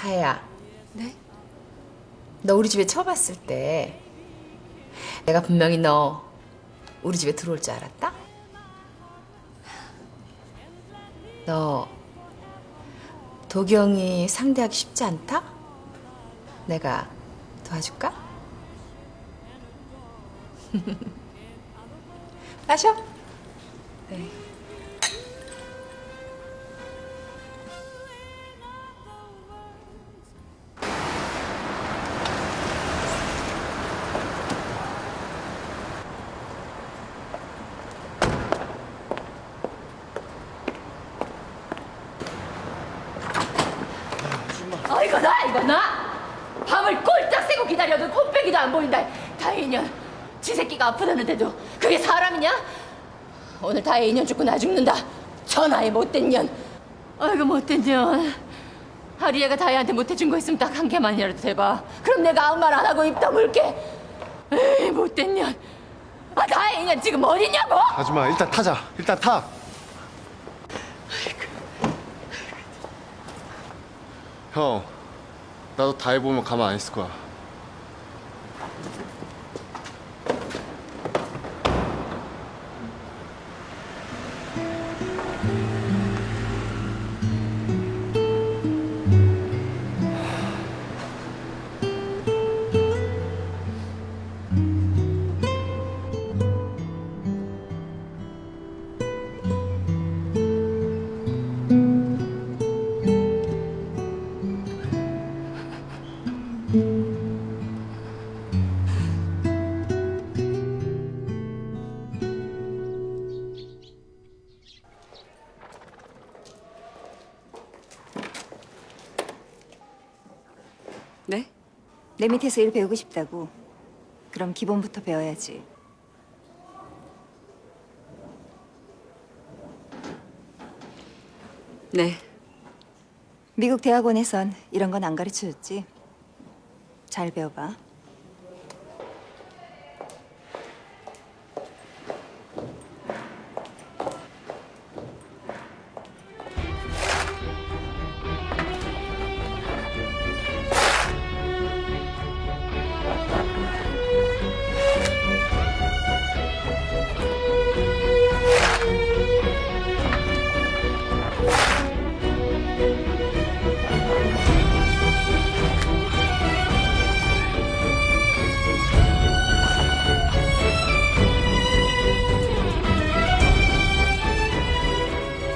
다혜야, 네? 너 우리 집에 처음 왔을 때 내가 분명히 너 우리 집에 들어올 줄 알았다? 너 도경이 상대하기 쉽지 않다? 내가 도와줄까? 마셔. 네. 이거 나 이거 나. 밤을 꼴딱 새고 기다려도 코빼기도 안 보인다. 다혜인연. 지 새끼가 아프다는데도 그게 사람이냐? 오늘 다혜인연 죽고 나 죽는다. 전화에 못된 년. 아이고 못된 년. 하리애가 다혜한테 못해준 거 있으면 딱 한 개만이라도 대봐. 그럼 내가 아무 말 안 하고 입 다물게. 에이 못된 년 아 다혜인연 지금 어디냐고! 하지마. 일단 타자. 일단 타. 형, 나도 다 해보면 가만 안 있을 거야. 네? 내 밑에서 일 배우고 싶다고. 그럼 기본부터 배워야지. 네 미국 대학원에선 이런 건 안 가르쳐줬지. 잘 배워봐.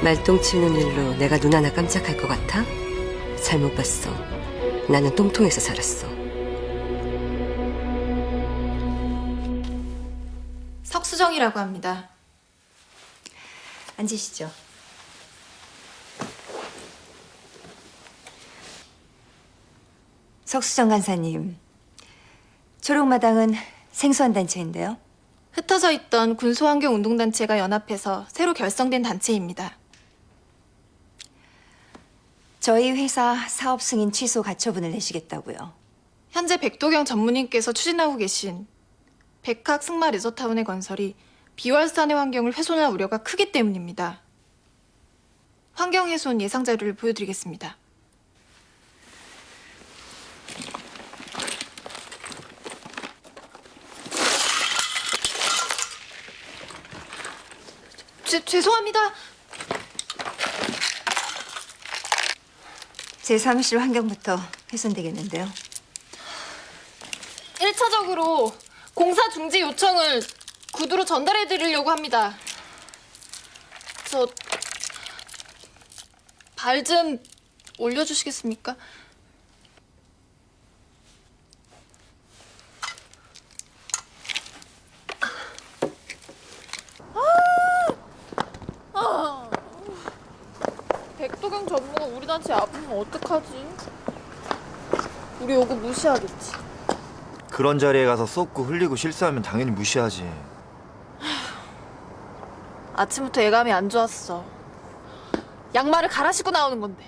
말똥 치는 일로 내가 눈 하나 깜짝할 것 같아? 잘못 봤어. 나는 똥통에서 살았어. 석수정이라고 합니다. 앉으시죠. 석수정 간사님. 초록마당은 생소한 단체인데요. 흩어져 있던 군소환경 운동단체가 연합해서 새로 결성된 단체입니다. 저희 회사 사업 승인 취소 가처분을 내시겠다고요. 현재 백도경 전무님께서 추진하고 계신 백학 승마 리조타운의 건설이 비활산의 환경을 훼손할 우려가 크기 때문입니다. 환경 훼손 예상 자료를 보여드리겠습니다. 죄, 죄송합니다. 제 사무실 환경부터 훼손되겠는데요. 1차적으로 공사 중지 요청을 구두로 전달해 드리려고 합니다. 저 발 좀 올려주시겠습니까? 아! 아! 백도경 전무가 우리 단체 아프면 어떡하지? 우리 요구 무시하겠지. 그런 자리에 가서 쏟고 흘리고 실수하면 당연히 무시하지. 아침부터 예감이 안 좋았어. 양말을 갈아 신고 나오는 건데.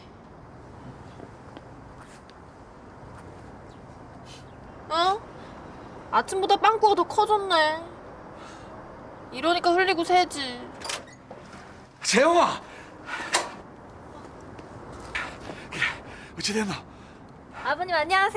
어? 아침보다 빵꾸가 더 커졌네. 이러니까 흘리고 새지. 재영아! 어찌 됐나? 아버님 안녕하세요.